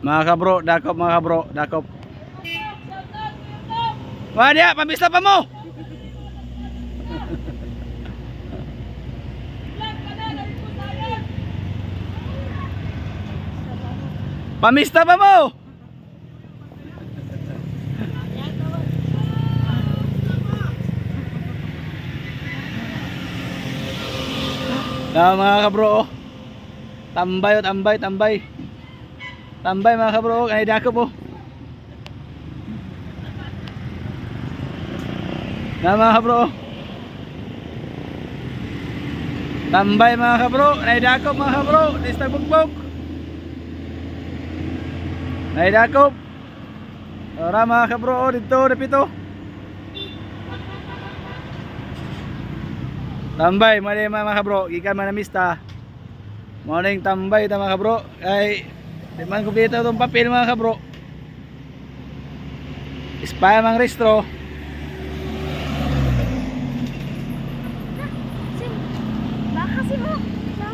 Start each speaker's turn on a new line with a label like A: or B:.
A: Mga kabro, dakop mga kabro, dakop. Wah dia, pamista pa mo. Pamista pa mo. Na mga kabro, oh. tambay oh, tambay, tambay. Tambay mga kabro, kanay dakop oh. Na mga kabro. Tambay mga kabro, naidakop mga kabro, lista bugbog. Naidakop. Ora mga kabro, oh, dito, dapito. Tambay, mali mga kabro, gikan man na mista. Morning tambay ta mga kabro. Ay, di man kumpleto itong papel mga kabro. Ispaya mang restro.